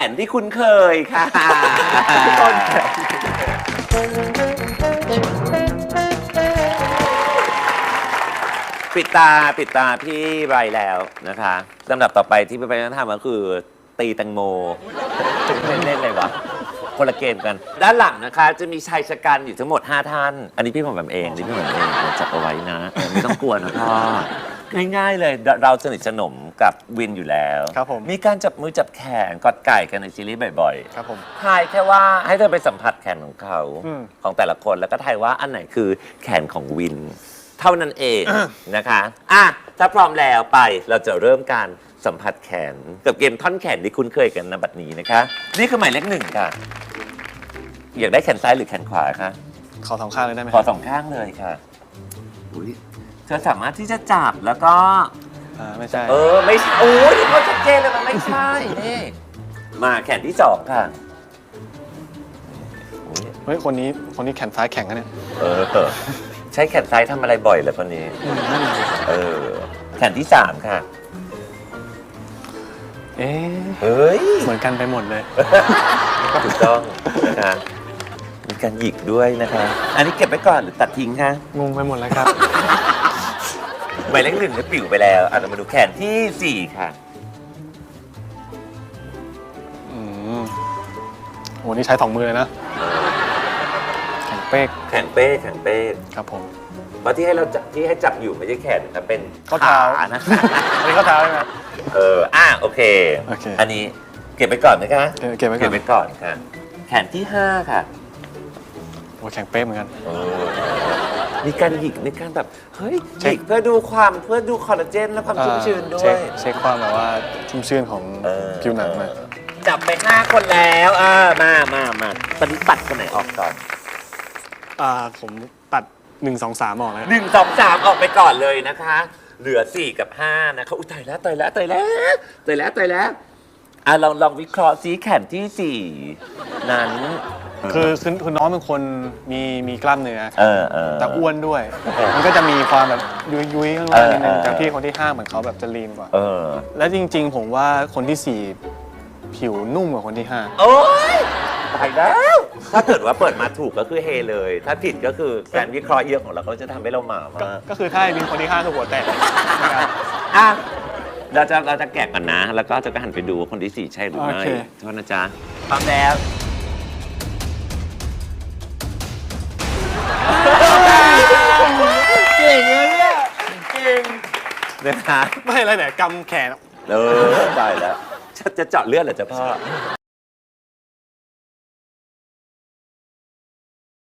แขนที่คุ้นเคยค่ะ ต้นแขนปิดตาปิดตาพี่ใบแล้วนะคะลำดับต่อไปที่พี่ใบจะทำก็คือ ตีแตงโม เล่นเล่นเลยวะคนละเกมกัน ด้านหลังนะคะ จะมีชายชะกันอยู่ทั้งหมด 5 ท่าน อันนี้พี่ผมแบบเองนี่พี่ผมเองเราจัดเอาไว้นะ ไม่ต้องกลัวนะพ่อ ง่ายๆเลยเราเราสนิทสนมกับวินอยู่แล้วครับผมมีการจับมือจับแขนกอดไก่กันในซีรีส์บ่อยๆครับผมทายแค่ว่าให้เธอไปสัมผัสแขนของเขาอืม ของแต่ละคนแล้วก็ทายว่าอันไหนคือแขนของวิน เท่านั้นเองนะคะอะถ้าพร้อมแล้วไปเราจะเริ่มการสัมผัสแขนกับเกมท่อนแขนที่คุ้นเคยกันนะบัดนี้นะคะ นี่คือหมายเลขหนึ่งค่ะอยากได้แขนซ้ายหรือแขนขวาคะขอสองข้างเลยได้ไหมขอสองข้างเลยค่ะ อุ๊ย เธอสามารถที่จะจับแล้วก็ อ่าไม่ใช่เออ ไม่ใช่โอ้ยเขาชัดเจนเลยมันไม่ใช่นี่มาแขนที่สองค่ะอุ๊ยเฮ้ยคนนี้คนนี้แขนซ้ายแข็งนะเนี่ยเออ ใช้แขนซ้ายทำอะไรบ่อยเลยคนนี้ อืมนั่นเลยเออ แขนที่สามค่ะ เอ๊ะเฮ้ย เหมือนกันไปหมดเลย ถูกต้องนะคะมีการหยิกด้วยนะคะ อันนี้เก็บไว้ก่อนหรือตัดทิ้งคะงงไปหมดแล้วครับ หมายเลขหนึ่งเนี่ยปิวไปแล้วอะเรามาดูแขนที่สี่ค่ะอืมโหนี่ใช้สองมือเลยนะแข็งเป๊กแขนเป้แขนเป้ครับผม เพราะที่ให้เราจับที่ให้จับอยู่ไม่ใช่แขนนะครับเป็นข้อเท้าขานะคะอันนี้ข้อเท้าใช่ไหม เอออะโอเค โอเคอันนี้เก็บไปก่อนนะคะเออเก็บไว้ก่อนเก็บไปก่อนค่ะ แขนที่5ค่ะโหแข็งเป๊กเหมือนกัน เออ มีการหยิกมีการแบบ เฮ้ยหเช็คยิกเพื่อดูความเพื่อดูคอลลาเจนและความชุ่มชื้นด้วเช็ย คเช็คความแบบว่าชุ่มชื่นของเออผิวหนังหน่อยจับไป5คนแล้วอ่ามามามาตอนนี้ปัดคนไหนออกก่อนอ่าผมตัดหนึ่งสองสามออกแล้วหนึ่งสองสามออกไปก่อนเลยนะคะ เหลือ4กับ5นะคะอุ้ยตายแล้วตายแล้วตายแล้วตายแล้วตายแล้วอะลองลองวิเคราะห์ซีแขนที่4นั้น คือคือคือน้องเป็นคนมีมีกล้ามเนื้อเออเออ แต่อ้วนด้วยเออมันก็จะมีความแบบยุยยุยๆข้างล่างนิดนึงเออเออจากที่คนที่ห้าเหมือนเขาแบบจะลีนกว่า เออ และจริง ๆ ผมว่าคนที่สี่ผิวนุ่มกว่าคนที่ห้าโอ๊ยตายแล้ว ถ้าเกิดว่าเปิดมาถูกก็คือเฮเลย ถ้าผิดก็คือการวิเคราะห์เยอะของเราก็จะทำให้เราหมามากก็คือถ้าเป็นคนที่ห้าคือหัวแตกนะครับ อะเราจะเราจะแกะกันนะ แล้วก็จะหันไปดูว่าคนที่สี่ใช่หรือไม่โอเคโทษนะจ๊ะพร้อมแล้ว นะคะไม่อะไรแต่กำแขน เออตายแล้ว จะจะเจาะเลือดเหรอจ๊ะพ่อ